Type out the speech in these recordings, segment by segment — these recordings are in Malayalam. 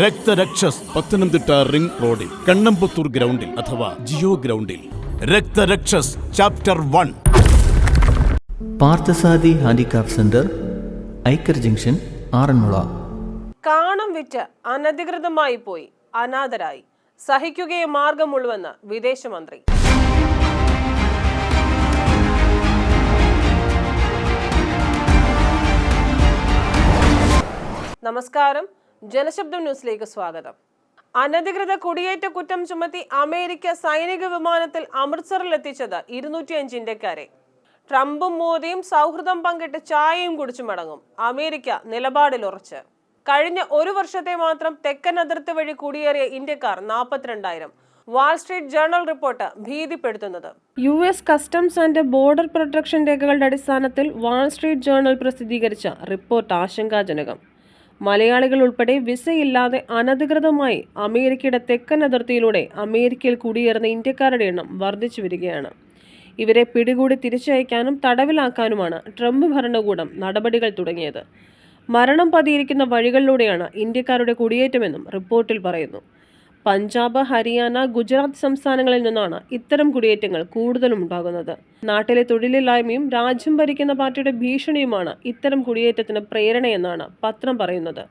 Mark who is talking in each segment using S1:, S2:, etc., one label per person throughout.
S1: രക്തരക്ഷസ് പത്തനംതിട്ട റിംഗ് റോഡിൽ കണ്ണമ്പത്തൂർ ഗ്രൗണ്ടിൽ അഥവാ ജിയോ ഗ്രൗണ്ടിൽ. Raktharakshas chapter one.
S2: Parthasarathy handicraft centre Aikkara junction Aranmula.
S3: കാണം വിറ്റ് അനധികൃതമായി പോയി അനാഥരായി. സഹിക്കുകയെ മാർഗമുള്ളുവെന്ന് വിദേശമന്ത്രി. നമസ്കാരം. ജനശബ്ദം ന്യൂസിലേക്ക് സ്വാഗതം. അനധികൃത കുടിയേറ്റ കുറ്റം ചുമത്തി അമേരിക്ക സൈനിക വിമാനത്തിൽ അമൃത്സറിൽ എത്തിച്ചത് ഇരുന്നൂറ്റിയഞ്ച് ഇന്ത്യക്കാരെ ട്രംപും മോദിയും സൗഹൃദം പങ്കിട്ട് ചായയും കുടിച്ചു മടങ്ങും. അമേരിക്ക നിലപാടിൽ ഉറച്ച്. കഴിഞ്ഞ ഒരു വർഷത്തെ മാത്രം തെക്കൻ അതിർത്തി വഴി കുടിയേറിയ ഇന്ത്യക്കാർ നാൽപ്പത്തിരണ്ടായിരം Wall Street Journal report ഭീതിപ്പെടുത്തുന്നത്. U S customs and border protection രേഖകളുടെ അടിസ്ഥാനത്തിൽ വാൾസ്ട്രീറ്റ് ജേർണൽ പ്രസിദ്ധീകരിച്ച റിപ്പോർട്ട് ആശങ്കാജനകം. മലയാളികൾ ഉൾപ്പെടെ വിസയില്ലാതെ അനധികൃതമായി അമേരിക്കയുടെ തെക്കൻ അതിർത്തിയിലൂടെ അമേരിക്കയിൽ കുടിയേറുന്ന ഇന്ത്യക്കാരുടെ എണ്ണം വർദ്ധിച്ചു വരികയാണ്. ഇവരെ പിടികൂടി തിരിച്ചയക്കാനും തടവിലാക്കാനുമാണ് ട്രംപ് ഭരണകൂടം നടപടികൾ തുടങ്ങിയത്. മരണം പതിയിരിക്കുന്ന വഴികളിലൂടെയാണ് ഇന്ത്യക്കാരുടെ കുടിയേറ്റമെന്നും റിപ്പോർട്ടിൽ പറയുന്നു. പഞ്ചാബ് ഹരിയാന ഗുജറാത്ത് സംസ്ഥാനങ്ങളിൽ നിന്നാണ് ഇത്തരം കുടിയേറ്റങ്ങൾ കൂടുതലും ഉണ്ടാകുന്നത്. നാട്ടിലെ തൊഴിലില്ലായ്മയും രാജ്യം ഭരിക്കുന്ന പാർട്ടിയുടെ ഭീഷണിയുമാണ് ഇത്തരം കുടിയേറ്റത്തിന് പ്രേരണയെന്നാണ് പത്രം പറയുന്നത്.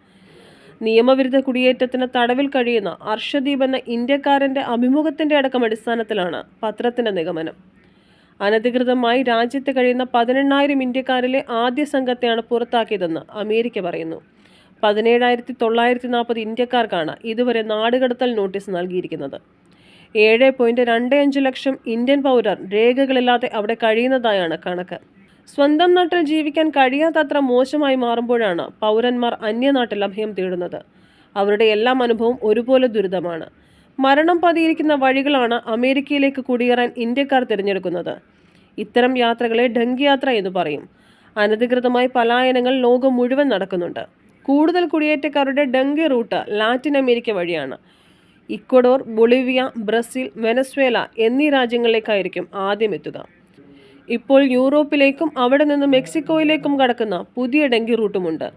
S3: നിയമവിരുദ്ധ കുടിയേറ്റത്തിന് തടവിൽ കഴിയുന്ന അർഷദീപ് എന്ന ഇന്ത്യക്കാരന്റെ അഭിമുഖത്തിന്റെ അടക്കം അടിസ്ഥാനത്തിലാണ് പത്രത്തിന്റെ നിഗമനം. അനധികൃതമായി രാജ്യത്ത് കഴിയുന്ന പതിനെണ്ണായിരം ഇന്ത്യക്കാരിലെ ആദ്യ സംഘത്തെയാണ് പുറത്താക്കിയതെന്ന് അമേരിക്ക പറയുന്നു. പതിനേഴായിരത്തി തൊള്ളായിരത്തി നാൽപ്പത് ഇന്ത്യക്കാർക്കാണ് ഇതുവരെ നാടുകടത്തൽ നോട്ടീസ് നൽകിയിരിക്കുന്നത്. ഏഴ് പോയിന്റ് രണ്ട് അഞ്ച് ലക്ഷം ഇന്ത്യൻ പൗരർ രേഖകളില്ലാതെ അവിടെ കഴിയുന്നതായാണ് കണക്ക്. സ്വന്തം നാട്ടിൽ ജീവിക്കാൻ കഴിയാത്തത്ര മോശമായി മാറുമ്പോഴാണ് പൗരന്മാർ അന്യനാട്ടിൽ അഭയം തേടുന്നത്. അവരുടെ എല്ലാം അനുഭവം ഒരുപോലെ ദുരിതമാണ്. മരണം പതിയിരിക്കുന്ന വഴികളാണ് അമേരിക്കയിലേക്ക് കുടിയേറാൻ ഇന്ത്യക്കാർ തിരഞ്ഞെടുക്കുന്നത്. ഇത്തരം യാത്രകളെ ഡങ്കി യാത്ര എന്ന് പറയും. അനധികൃതമായി പലായനങ്ങൾ ലോകം മുഴുവൻ നടക്കുന്നുണ്ട്. കൂടുതൽ കുടിയേറ്റക്കാരുടെ ഡങ്കി റൂട്ട് ലാറ്റിൻ അമേരിക്ക വഴിയാണ്. ഇക്വഡോർ ബൊളിവിയ ബ്രസീൽ വെനസ്വേല എന്നീ രാജ്യങ്ങളിലേക്കായിരിക്കും ആദ്യം എത്തുക. ഇപ്പോൾ യൂറോപ്പിലേക്കും അവിടെ നിന്ന് മെക്സിക്കോയിലേക്കും കടക്കുന്ന പുതിയ ഡെങ്കി റൂട്ടുമുണ്ട്.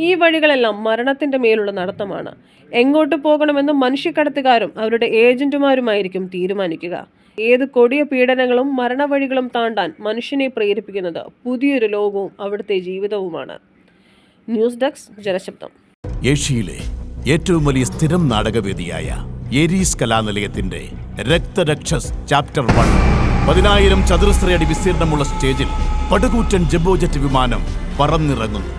S3: ഈ വഴികളെല്ലാം മരണത്തിന്റെ മേലുള്ള നടത്തമാണ്. എങ്ങോട്ട് പോകണമെന്ന് മനുഷ്യക്കടത്തുകാരും അവരുടെ ഏജന്റുമാരുമായിരിക്കും തീരുമാനിക്കുക. ഏത് കൊടിയ പീഡനങ്ങളും മരണവഴികളും താണ്ടാൻ മനുഷ്യനെ പ്രേരിപ്പിക്കുന്നത് പുതിയൊരു ലോകവും അവിടുത്തെ ജീവിതവുമാണ്. ന്യൂസ് ഡെസ്ക് ജനശബ്ദം
S1: ഏഷ്യയിലെ ഏറ്റവും വലിയ സ്ഥിരം നാടകവേദിയായ ഏരീസ് കലാനിലയത്തിന്റെ രക്തരക്ഷസ് ചാപ്റ്റർ വൺ. പതിനായിരം ചതുരശ്രയടി വിസ്തീർണമുള്ള സ്റ്റേജിൽ പടുകൂറ്റൻ ജംബോജറ്റ് വിമാനം പറന്നിറങ്ങുന്നു.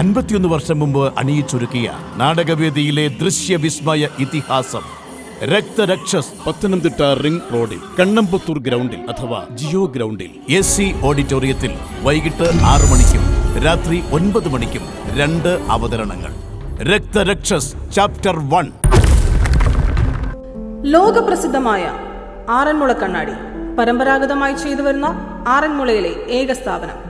S1: അൻപത്തിയൊന്ന് വർഷം മുമ്പ് അണിയിച്ചൊരുക്കിയ നാടകവേദിയിലെ ദൃശ്യവിസ്മയ ഇതിഹാസം രക്തരക്ഷസ് പത്തനംതിട്ട റിംഗ് റോഡിൽ കണ്ണമ്പത്തൂർ ഗ്രൗണ്ടിൽ അഥവാ ജിയോ ഗ്രൗണ്ടിൽ എസ് സി ഓഡിറ്റോറിയത്തിൽ വൈകിട്ട് ആറു മണിക്കും രാത്രി ഒൻപത് മണിക്കും രണ്ട് അവതരണങ്ങൾ. Raktharakshas chapter one.
S4: ലോകപ്രസിദ്ധമായ ആറന്മുള കണ്ണാടി. പരമ്പരാഗതമായി ചെയ്തു വരുന്ന ആറന്മുളയിലെ ഏക സ്ഥാപനം.